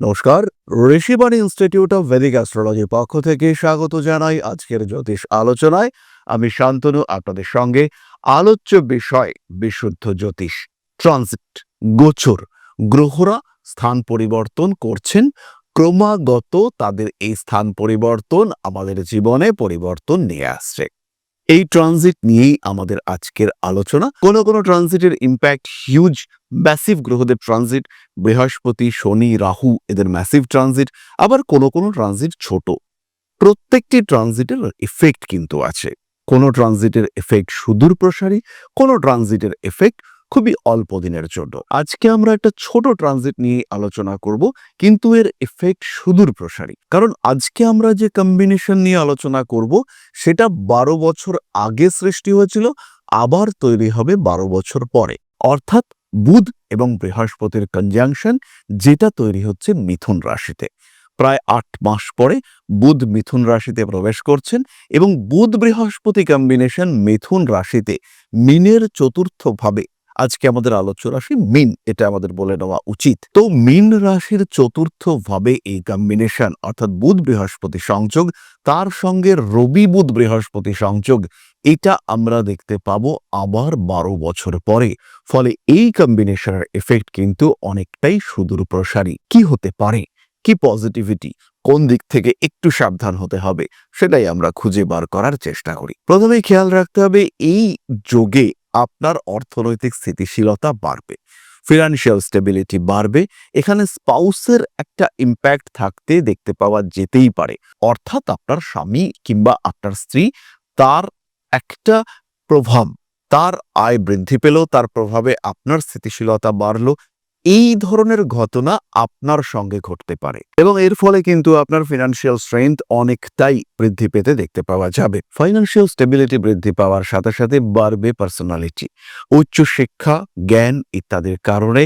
নমস্কার, Rishibani institute of Vedic অ্যাস্ট্রোলজির পক্ষ থেকে স্বাগত জানাই আজকের জ্যোতিষ আলোচনায়। আমি শান্তনু, আপনাদের সঙ্গে আলোচ্য বিষয়, বিশুদ্ধ জ্যোতিষ, ট্রানজিট, গোচর, গ্রহরা স্থান পরিবর্তন করছেন, ক্রমাগত তাদের এই স্থান পরিবর্তন আমাদের জীবনে পরিবর্তন নিয়ে আসছে। এই ট্রানজিট নিয়েই আমাদের আজকের আলোচনা। কোনো কোনো ট্রানজিটের ইম্প্যাক্ট হিউজ ম্যাসিভ গ্রহদের ট্রানজিট বৃহস্পতি, শনি, রাহু এদের ম্যাসিভ ট্রানজিট আবার কোনো কোনো ট্রানজিট ছোট। প্রত্যেকটি ট্রানজিটের এফেক্ট কিন্তু আছে। কোনো ট্রানজিটের এফেক্ট সুদূর প্রসারী, কোনো ট্রানজিটের এফেক্ট খুবই অল্প দিনের জন্য। আজকে আমরা একটা ছোট ট্রানজিট নিয়ে আলোচনা করব, কিন্তু এর এফেক্ট সুদূর প্রসারী। কারণ আজকে আমরা যে কম্বিনেশন নিয়ে আলোচনা করব, সেটা বারো বছর আগে সৃষ্টি হয়েছিল, আবার তৈরি হবে বারো বছর পরে। অর্থাৎ বুধ এবং বৃহস্পতির কনজাংশন যেটা তৈরি হচ্ছে মিথুন রাশিতে। প্রায় আট মাস পরে বুধ মিথুন রাশিতে প্রবেশ করছেন এবং বুধ বৃহস্পতি কম্বিনেশন মিথুন রাশিতে। মিনের চতুর্থ ভাবে আজকে আমাদের আলোচ্য রাশি মিন, এটা আমাদের বলে নেওয়া উচিত। তো মিন রাশির চতুর্থ ভাবে এই কম্বিনেশন অর্থাৎ বুধ বৃহস্পতি সংযোগ, তার সঙ্গে রবি বুধ বৃহস্পতি সংযোগ এটা আমরা দেখতে পাবো আবার বারো বছর পরে। ফলে এই কম্বিনেশনের এফেক্ট কিন্তু অনেকটাই সুদূর প্রসারী কি হতে পারে? কি পজিটিভিটি কোন দিক থেকে একটু সাবধান হতে হবে? সেটাই আমরা খুঁজে বার করার চেষ্টা করি। প্রথমে খেয়াল রাখতে হবে, এই যোগে আপনার অর্থনৈতিক স্থিতিশীলতা বাড়বে। ফিনান্সিয়াল স্টেবিলিটি বাড়বে। এখানে স্পাউসের একটা ইম্প্যাক্ট থাকতে দেখতে পাওয়া যেতেই পারে। অর্থাৎ আপনার স্বামী কিংবা আপনার স্ত্রী তার একটা প্রভাব। তার আয় বৃদ্ধি পেল, তার প্রভাবে আপনার স্থিতিশীলতা বাড়লো। এই ধরনের ঘটনা আপনার সঙ্গে ঘটতে পারে এবং এর ফলে কিন্তু আপনার ফিনান্সিয়াল স্ট্রেংথ অনেকটাই বৃদ্ধি পেতে দেখতে পাওয়া যাবে। ফাইন্যান্সিয়াল স্টেবিলিটি বৃদ্ধি পাওয়ার সাথে সাথে বাড়বে পার্সোনালিটি উচ্চ শিক্ষা জ্ঞান ইত্যাদির কারণে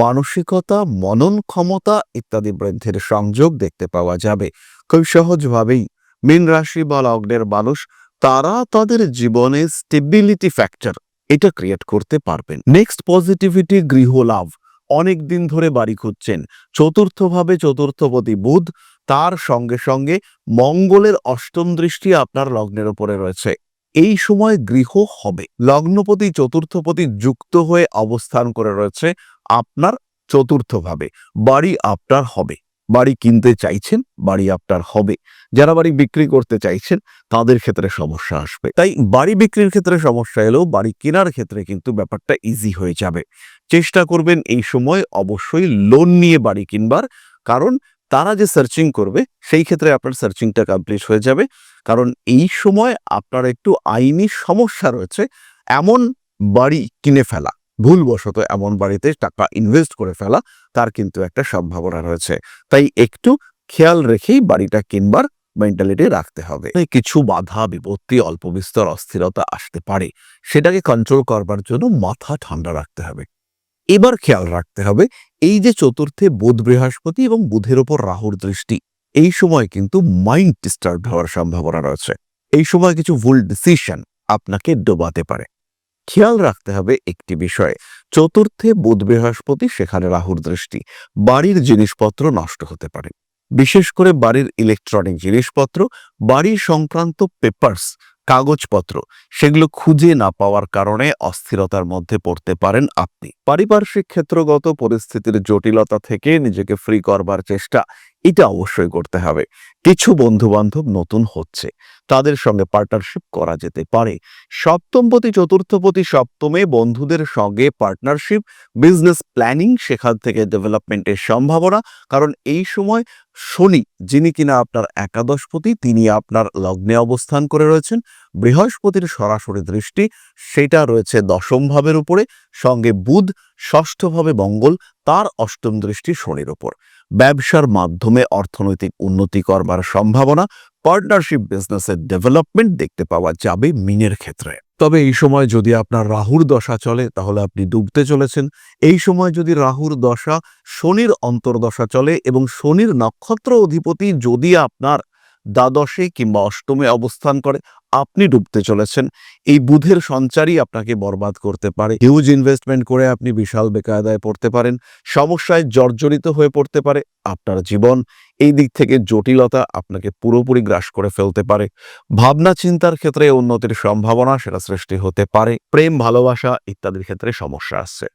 মানসিকতা, মনন ক্ষমতা ইত্যাদি বৃদ্ধির সংযোগ দেখতে পাওয়া যাবে। খুব সহজভাবেই মীন রাশি বা লগ্নের মানুষ তারা তাদের জীবনে স্টেবিলিটি ফ্যাক্টর এটা ক্রিয়েট করতে পারবেন। নেক্সট পজিটিভিটি গৃহ লাভ। অনেক দিন ধরে বাড়ি খুঁজছেন। চতুর্থভাবে চতুর্থপতি বুধ, তার সঙ্গে সঙ্গে মঙ্গলের অষ্টম দৃষ্টি আপনার লগ্নের উপরে রয়েছে। এই সময় গৃহ হবে। লগ্নপতি, চতুর্থপতি যুক্ত হয়ে অবস্থান করে রয়েছে আপনার চতুর্থভাবে। বাড়ি আপনার হবে। বাড়ি কিনতে চাইছেন, বাড়ি আপনার হবে। যারা বাড়ি বিক্রি করতে চাইছেন, তাদের ক্ষেত্রে সমস্যা আসবে। তাই বাড়ি বিক্রির ক্ষেত্রে সমস্যা এলেও বাড়ি কেনার ক্ষেত্রে কিন্তু ব্যাপারটা ইজি হয়ে যাবে। চেষ্টা করবেন এই সময় অবশ্যই লোন নিয়ে বাড়ি কিনবার, কারণ তারা যে সার্চিং করবে, সেই ক্ষেত্রে আপনার সার্চিংটা কমপ্লিট হয়ে যাবে। কারণ এই সময় আপনার একটু আইনি সমস্যা রয়েছে, এমন বাড়ি কিনে ফেলা, ভুলবশত এমন বাড়িতে টাকা ইনভেস্ট করে ফেলা তার কিন্তু একটা সম্ভাবনা রয়েছে। তাই একটু খেয়াল রেখেই বাড়িটা কিনবার মেন্টালিটি রাখতে হবে। কিছু বাধা, বিপত্তি, অল্প বিস্তর অস্থিরতা আসতে পারে। সেটাকে কন্ট্রোল করবার জন্য মাথা ঠান্ডা রাখতে হবে। এবার খেয়াল রাখতে হবে, এই যে চতুর্থে বুধ বৃহস্পতি এবং বুধের ওপর রাহুর দৃষ্টি, এই সময় কিন্তু মাইন্ড ডিস্টার্ব হওয়ার সম্ভাবনা রয়েছে। এই সময় কিছু ভুল ডিসিশন আপনাকে ডোবাতে পারে। খেয়াল রাখতে হবে একটি বিষয়ে। চতুর্থে বুধ বৃহস্পতি, সেখানে রাহুর দৃষ্টি। বাড়ির জিনিসপত্র নষ্ট হতে পারে। বিশেষ করে বাড়ির ইলেকট্রনিক জিনিসপত্র, বাড়ি সংক্রান্ত পেপার্স, কাগজপত্র, সেগুলো খুঁজে না পাওয়ার কারণে অস্থিরতার মধ্যে পড়তে পারেন আপনি। পারিপার্শ্বিক ক্ষেত্রগত পরিস্থিতির জটিলতা থেকে নিজেকে ফ্রি করবার চেষ্টা এটা অবশ্যই করতে হবে। কিছু বন্ধু বান্ধব নতুন হচ্ছে। তাদের সঙ্গে পার্টনারশিপ করা যেতে পারে। সপ্তমপতি, চতুর্থপতি, সপ্তমে বন্ধুদের সঙ্গে পার্টনারশিপ বিজনেস প্ল্যানিং সেখান থেকে ডেভেলপমেন্টের সম্ভাবনা। কারণ এই সময় শনি, যিনি কিনা আপনার একাদশপতি, তিনি আপনার লগ্নে অবস্থান করে রয়েছেন। বৃহস্পতির সরাসরি দৃষ্টি, সেটা রয়েছে দশম ভাবের উপরে, সঙ্গে বুধ ষষ্ঠভাবে মঙ্গল, তার অষ্টম দৃষ্টি শনির উপর। ব্যবসার মাধ্যমে অর্থনৈতিক উন্নতি করবার সম্ভাবনা পার্টনারশিপ বিজনেসের ডেভেলপমেন্ট দেখতে পাওয়া যাবে মিনের ক্ষেত্রে। তবে এই সময় যদি আপনার রাহুর দশা চলে, তাহলে আপনি ডুবতে চলেছেন। এই সময় যদি রাহুর দশা, শনির অন্তর্দশা চলে এবং শনির নক্ষত্র অধিপতি যদি আপনার দ্বাদশে কিংবা অষ্টমে অবস্থান করে, আপনি ডুবতে চলেছেন। এই বুধের সঞ্চারই আপনাকে বরবাদ করতে পারে। হিউজ ইনভেস্টমেন্ট করে আপনি বিশাল বেকায়দায় পড়তে পারেন। সমস্যায় জর্জরিত হয়ে পড়তে পারে। আপনার জীবন এই দিক থেকে জটিলতা আপনাকে পুরোপুরি গ্রাস করে ফেলতে পারে। ভাবনা চিন্তার ক্ষেত্রে উন্নতির সম্ভাবনা সেটা সৃষ্টি হতে পারে। প্রেম, ভালোবাসা ইত্যাদির ক্ষেত্রে সমস্যা আসছে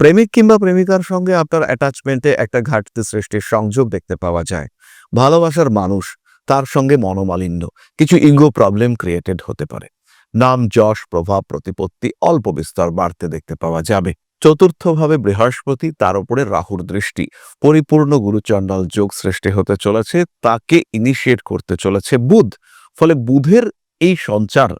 প্রেমিক কিংবা প্রেমিকার সঙ্গে আপনার অ্যাটাচমেন্টে একটা ঘাটতি সৃষ্টির সংযোগ দেখতে পাওয়া যায়। ভালোবাসার মানুষ, তার সঙ্গে মনোমালিন্য, কিছু ইঙ্গো প্রবলেম ক্রিয়েটেড হতে পারে। নাম, যশ, প্রভাব, প্রতিপত্তি অল্প বিস্তর বাড়তে দেখতে পাওয়া যাবে। চতুর্থভাবে বৃহস্পতি, তার উপরে রাহুর দৃষ্টি। পরিপূর্ণ গুরুচণ্ডাল যোগ সৃষ্টি হতে চলেছে, তাকে ইনিশিয়েট করতে চলেছে বুধ। ফলে বুধের এই সঞ্চার,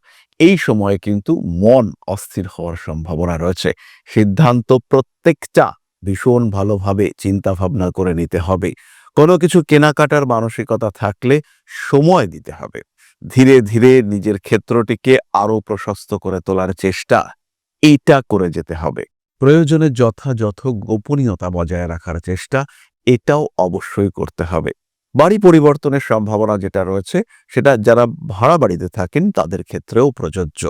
এই সময়ে কিন্তু মন অস্থির হওয়ার সম্ভাবনা রয়েছে। সিদ্ধান্ত প্রত্যেকটা ভীষণ ভালোভাবে চিন্তা ভাবনা করে নিতে হবে। কোনো কিছু কেনাকাটার মানসিকতা থাকলে সময় দিতে হবে। ধীরে ধীরে নিজের ক্ষেত্রটিকে আরও প্রশস্ত করে তোলার চেষ্টা এইটা করে যেতে হবে। প্রয়োজনে যথাযথ গোপনীয়তা বজায় রাখার চেষ্টা এটাও অবশ্যই করতে হবে। বাড়ি পরিবর্তনের সম্ভাবনা যেটা রয়েছে, সেটা যারা ভাড়া বাড়িতে থাকেন তাদের ক্ষেত্রেও প্রযোজ্য।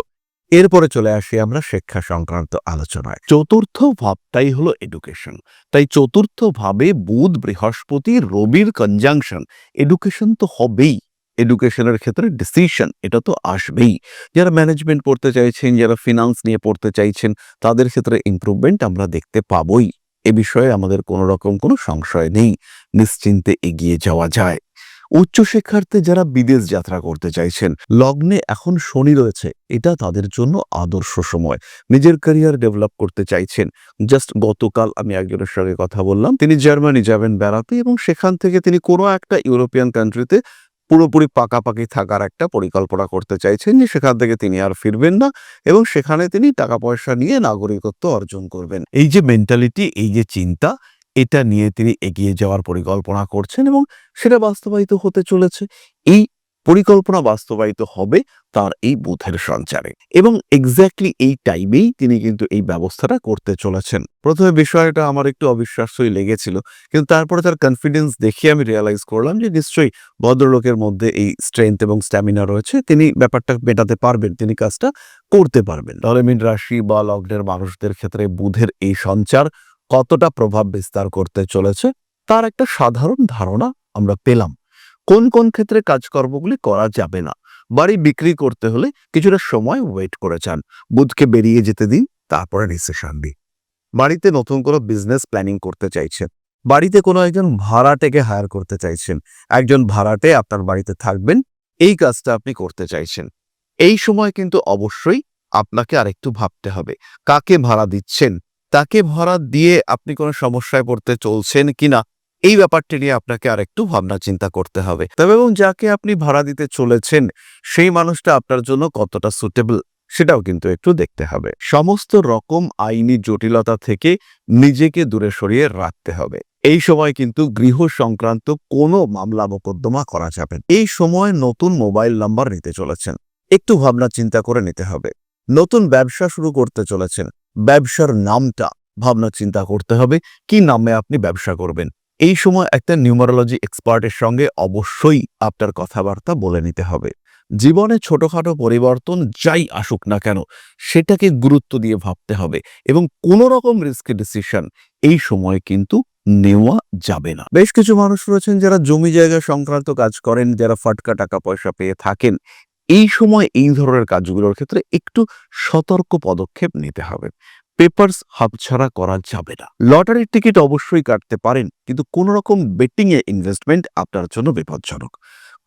এরপরে চলে আসি আমরা শিক্ষা সংক্রান্ত আলোচনায়। চতুর্থ ভাবটাই হলো এডুকেশন তাই চতুর্থ ভাবে বুধ, বৃহস্পতি, রবির কনজাংশন এডুকেশন তো হবেই। এডুকেশনের ক্ষেত্রে ডিসিশন এটা তো আসবেই। যারা ম্যানেজমেন্ট পড়তে চাইছেন, যারা ফিনান্স নিয়ে পড়তে চাইছেন, তাদের ক্ষেত্রে ইমপ্রুভমেন্ট আমরা দেখতে পাবই। এ বিষয়ে আমাদের কোনো রকম কোনো সংশয় নেই। নিশ্চিন্তে এগিয়ে যাওয়া যায়। উচ্চশিক্ষার্থে যারা বিদেশ যাত্রা করতে চাইছেন, লগ্নে এখন শনি রয়েছে, এটা তাদের জন্য আদর্শ সময়। নিজের ক্যারিয়ার ডেভেলপ করতে চাইছেন জাস্ট গতকাল আমি একজনের সঙ্গে কথা বললাম, তিনি জার্মানি যাবেন বেড়াতে এবং সেখান থেকে তিনি কোনো একটা ইউরোপিয়ান কান্ট্রিতে পুরোপুরি পাকাপাকি থাকার একটা পরিকল্পনা করতে চাইছেন যে সেখান থেকে তিনি আর ফিরবেন না এবং সেখানে তিনি টাকা পয়সা নিয়ে নাগরিকত্ব অর্জন করবেন। এই যে মেন্টালিটি এই যে চিন্তা, এটা নিয়ে তিনি এগিয়ে যাওয়ার পরিকল্পনা করছেন এবং সেটা বাস্তবায়িত হতে চলেছে। এই পরিকল্পনা বাস্তবায়িত হবে তার এই বুথের সঞ্চারে। এবং এক্স্যাক্টলি এই টাইমেই তিনি কিন্তু এই ব্যবস্থাটা করতে চলেছেন। প্রথমে বিষয়টা আমার একটু অবিশ্বাস্যই লেগেছিল, কিন্তু তারপরে তার কনফিডেন্স দেখে আমি রিয়েলাইজ করলাম যে নিশ্চয়ই ভদ্রলোকের মধ্যে এই স্ট্রেংথ এবং স্ট্যামিনা রয়েছে, তিনি ব্যাপারটা মেটাতে পারবেন, তিনি কাজটা করতে পারবেন। তাহলে মিন রাশি বা লগ্নের মানুষদের ক্ষেত্রে বুধের এই সঞ্চার কতটা প্রভাব বিস্তার করতে চলেছে, তার একটা সাধারণ ধারণা আমরা পেলাম। কোন কোন ক্ষেত্রে কাজকর্মগুলি করা যাবে না? বাড়ি বিক্রি করতে হলে কিছুটা সময় ওয়েট করে চান বুধকে বেরিয়ে যেতে দিন, তারপরে রিসেশন দিন। বাড়িতে নতুন কোনো বিজনেস প্ল্যানিং করতে চাইছেন। বাড়িতে কোনো একজন ভাড়াটেকে হায়ার করতে চাইছেন। একজন ভাড়াটে আপনার বাড়িতে থাকবেন। এই কাজটা আপনি করতে চাইছেন। এই সময় কিন্তু অবশ্যই আপনাকে আরেকটু ভাবতে হবে। কাকে ভাড়া দিচ্ছেন? তাকে ভাড়া দিয়ে আপনি কোনো সমস্যায় পড়তে চলছেন কিনা? এই ব্যাপারটি নিয়ে আপনাকে আরেকটু ভাবনা চিন্তা করতে হবে। তবে এবং যাকে আপনি ভাড়া দিতে চলেছেন, সেই মানুষটা আপনার জন্য কতটা সুটেবল সেটাও কিন্তু একটু দেখতে হবে। সমস্ত রকম আইনি জটিলতা থেকে নিজেকে দূরে সরিয়ে রাখতে হবে। এই সময় কিন্তু গৃহ সংক্রান্ত কোনো মামলা মোকদ্দমা করা যাবে। এই সময় নতুন মোবাইল নাম্বার নিতে চলেছেন। একটু ভাবনা চিন্তা করে নিতে হবে। নতুন ব্যবসা শুরু করতে চলেছেন। ব্যবসার নামটা ভাবনা চিন্তা করতে হবে। কি নামে আপনি ব্যবসা করবেন? এই সময় একটা নিউমারোলজি এক্সপার্টের সঙ্গে অবশ্যই আপনার কথাবার্তা বলে নিতে হবে। জীবনে ছোটখাটো পরিবর্তন যাই আসুক না কেন, সেটাকে গুরুত্ব দিয়ে ভাবতে হবে এবং কোনো রকম রিস্ক ডিসিশন এই সময় কিন্তু নেওয়া যাবে না। বেশ কিছু মানুষ রয়েছেন যারা জমি জায়গা সংক্রান্ত কাজ করেন, যারা ফাটকা টাকা পয়সা পেয়ে থাকেন। এই সময় এই ধরনের কাজগুলোর ক্ষেত্রে একটু সতর্ক পদক্ষেপ নিতে হবে। পেপার্স হাতছাড়া করা যাবে না। লটারির টিকিট অবশ্যই কাটতে পারেন, কিন্তু কোনো রকম বেটিং এ ইনভেস্টমেন্ট আপনার জন্য বিপজ্জনক।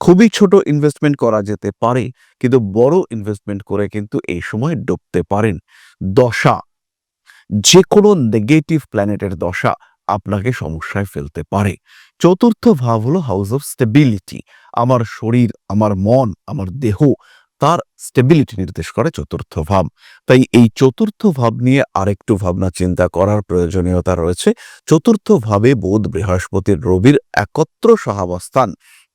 খুবই ছোট ইনভেস্টমেন্ট করা যেতে পারে, কিন্তু বড় ইনভেস্টমেন্ট করে কিন্তু এই সময় ডুবতে পারেন। দশা যে কোনো নেগেটিভ প্ল্যানেটের দশা আপনাকে সমস্যায় ফেলতে পারে। চতুর্থ ভাব হলো হাউস অফ স্টেবিলিটি আমার শরীর, আমার মন, আমার দেহ তার স্টেবিলিটি নির্দেশ করে চতুর্থ ভাব। তাই এই চতুর্থ ভাব নিয়ে আরেকটু ভাবনা চিন্তা করার প্রয়োজনীয়তা রয়েছে। চতুর্থ ভাবে বোধ বৃহস্পতির রবির একত্র সহাবস্থান।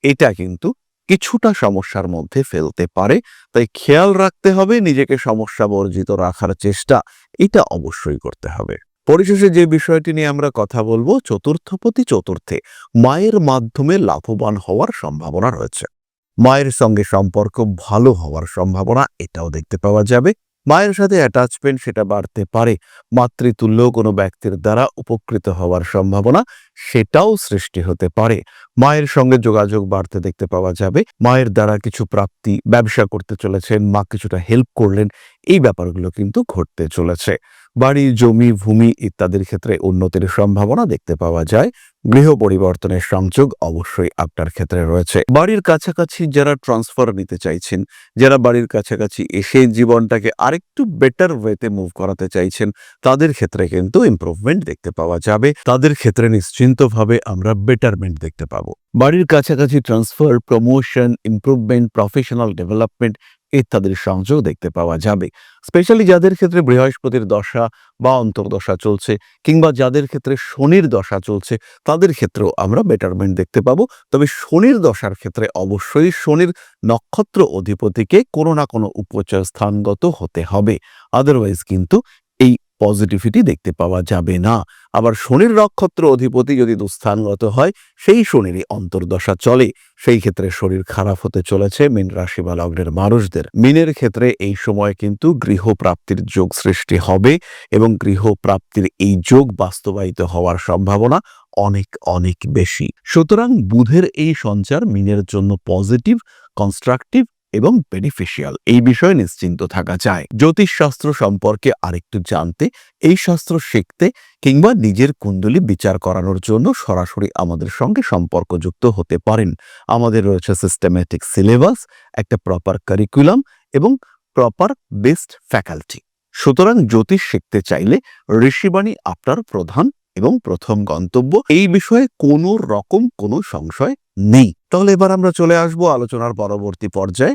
এটা কিন্তু কিছুটা সমস্যার মধ্যে ফেলতে পারে। তাই খেয়াল রাখতে হবে নিজেকে সমস্যা বর্জিত রাখার চেষ্টা। এটা অবশ্যই করতে হবে। পরিশেষে যে বিষয়টি নিয়ে আমরা কথা বলব, চতুর্থপতি চতুর্থে। মায়ের মাধ্যমে লাভবান হওয়ার সম্ভাবনা রয়েছে। মায়ের সঙ্গে সম্পর্ক ভালো হওয়ার সম্ভাবনা এটাও দেখতে পাওয়া যাবে। মায়ের সাথে অ্যাটাচমেন্ট সেটা বাড়তে পারে। মাতৃতুল্য কোনো ব্যক্তির দ্বারা উপকৃত হওয়ার সম্ভাবনা সেটাও সৃষ্টি হতে পারে। মায়ের সঙ্গে যোগাযোগ বাড়তে দেখতে পাওয়া যাবে। মায়ের দ্বারা কিছু প্রাপ্তি, ব্যবসা করতে চলেছেন, মা কিছুটা হেল্প করলেন, এই ব্যাপারগুলো কিন্তু ঘটতে চলেছে। বাড়ি, জমি, ভূমি ইত্যাদির ক্ষেত্রে উন্নতির সম্ভাবনা দেখতে পাওয়া যায়। গৃহ পরিবর্তনের সংযোগ অবশ্যই আপনার ক্ষেত্রে রয়েছে। বাড়ির কাছাকাছি যারা ট্রান্সফার নিতে চাইছেন, যারা বাড়ির কাছাকাছি এসে জীবনটাকে আরেকটু বেটার ওয়েতে মুভ করাতে চাইছেন, তাদের ক্ষেত্রে কিন্তু ইমপ্রুভমেন্ট দেখতে পাওয়া যাবে। তাদের ক্ষেত্রে নিশ্চিন্তভাবে আমরা বেটারমেন্ট দেখতে পাবো। বাড়ির কাছাকাছি transfer promotion improvement professional development ইত্যাদির সংযোগ দেখতে পাওয়া যাবে। স্পেশালি যাদের ক্ষেত্রে বৃহস্পতির দশা বা অন্তর্দশা চলছে কিংবা যাদের ক্ষেত্রে শনির দশা চলছে, তাদের ক্ষেত্রেও আমরা বেটারমেন্ট দেখতে পাবো। তবে শনির দশার ক্ষেত্রে অবশ্যই শনির নক্ষত্র অধিপতিকে কোনো না কোনো উপচয় স্থানগত হতে হবে। আদারওয়াইজ কিন্তু পজিটিভিটি দেখতে পাওয়া যাবে না। আবার শনির নক্ষত্র অধিপতি যদি দুস্থানগত হয়, সেই শনিরই অন্তর্দশা চলে। সেই ক্ষেত্রে শরীর খারাপ হতে চলেছে মীন রাশি বা লগ্নের মানুষদের। মিনের ক্ষেত্রে এই সময় কিন্তু গৃহপ্রাপ্তির যোগ সৃষ্টি হবে এবং গৃহপ্রাপ্তির এই যোগ বাস্তবায়িত হওয়ার সম্ভাবনা অনেক অনেক বেশি। সুতরাং বুধের এই সঞ্চার মিনের জন্য পজিটিভ কনস্ট্রাকটিভ এবং বেনিফিশিয়াল এই বিষয়ে নিশ্চিন্ত থাকা যায়। জ্যোতিষশাস্ত্র সম্পর্কে আরেকটু জানতে, এই শাস্ত্র শিখতে কিংবা নিজের কুণ্ডলী বিচার করানোর জন্য সরাসরি আমাদের সঙ্গে সম্পর্কযুক্ত হতে পারেন। আমাদের রয়েছে সিস্টেম্যাটিক সিলেবাস একটা প্রপার কারিকুলাম এবং প্রপার বেস্ট ফ্যাকাল্টি সুতরাং জ্যোতিষ শিখতে চাইলে ঋষিবাণী আপনার প্রধান এবং প্রথম গন্তব্য। এই বিষয়ে কোনো রকম কোনো সংশয় নেই। তাহলে এবার আমরা চলে আসব আলোচনার পরবর্তী পর্যায়ে।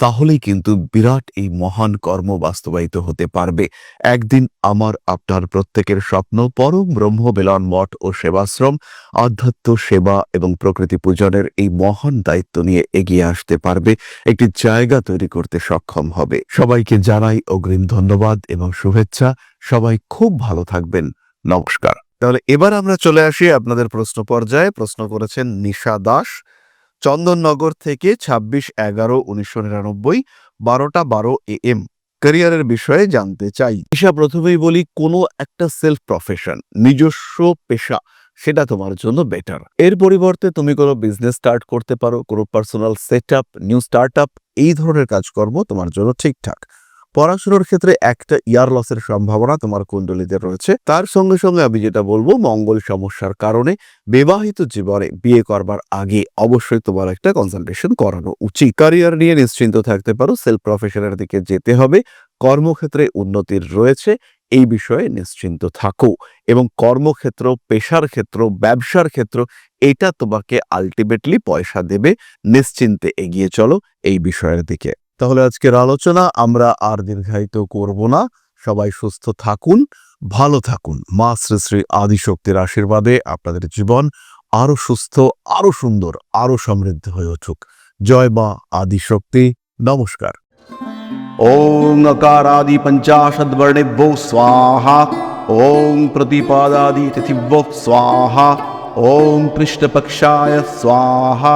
তাহলেই কিন্তু বিরাট এই মহান কর্ম বাস্তবায়িত হতে পারবে। একদিন আমার, আপনার প্রত্যেকের স্বপ্ন পরম ব্রহ্ম বেলন মঠ ও সেবাশ্রম, আধ্যাত্ম সেবা এবং প্রকৃতি পূজনের এই মহান দায়িত্ব নিয়ে এগিয়ে আসতে পারবে। একটি জায়গা তৈরি করতে সক্ষম হবে। সবাইকে জানাই অগ্রিম ধন্যবাদ এবং শুভেচ্ছা। সবাই খুব ভালো থাকবেন। নমস্কার। তাহলে এবার আমরা চলে আসি আপনাদের প্রশ্ন পর্যায়ে। প্রশ্ন করেছেন নিশা দাস। চন্দননগর থেকে ছাব্বিশ এগারো উনিশশো নিরানব্বই, বারোটা বারো এ এম। ক্যারিয়ারের বিষয়ে জানতে চাই। পেশা প্রথমেই বলি, কোনো একটা সেলফ প্রফেশন নিজস্ব পেশা, সেটা তোমার জন্য বেটার এর পরিবর্তে তুমি কোনো বিজনেস স্টার্ট করতে পারো, কোনো personal set up new start up এই ধরনের কাজকর্ম তোমার জন্য ঠিকঠাক। পড়াশোনার ক্ষেত্রে একটা ইয়ার লসের সম্ভাবনা তোমার কুণ্ডলিতে রয়েছে। তার সঙ্গে সঙ্গে আমি যেটা বলব, মঙ্গল সমস্যার কারণে বিবাহিত জীবনে বিয়ে করবার আগে অবশ্যই তোমার একটা কনসালটেশন করানো উচিত। ক্যারিয়ার নিয়ে নিশ্চিন্ত থাকতে পারো সেলফ প্রফেশনের দিকে যেতে হবে, কর্মক্ষেত্রে উন্নতির রয়েছে, এই বিষয়ে নিশ্চিন্ত থাকো। এবং কর্মক্ষেত্র, পেশার ক্ষেত্র, ব্যবসার ক্ষেত্র, এটা তোমাকে আলটিমেটলি পয়সা দেবে। নিশ্চিন্তে এগিয়ে চলো এই বিষয়ের দিকে। তাহলে আজকের আলোচনা আমরা আর দীর্ঘায়িত করব না সবাই সুস্থ থাকুন ভালো থাকুন মা শ্রী শ্রী আদিশক্তির আশীর্বাদে আপনাদের জীবন আরো সুস্থ আরো সুন্দর আরো সমৃদ্ধ হয়ে উঠুক জয় মা আদিশক্তি নমস্কার ॐ अकारादि पञ्चाशद्वर्णेभ्यो स्वाहा ॐ प्रतिपादादि तिथिभ्यो स्वाहा ॐ कृष्णपक्षाय स्वाहा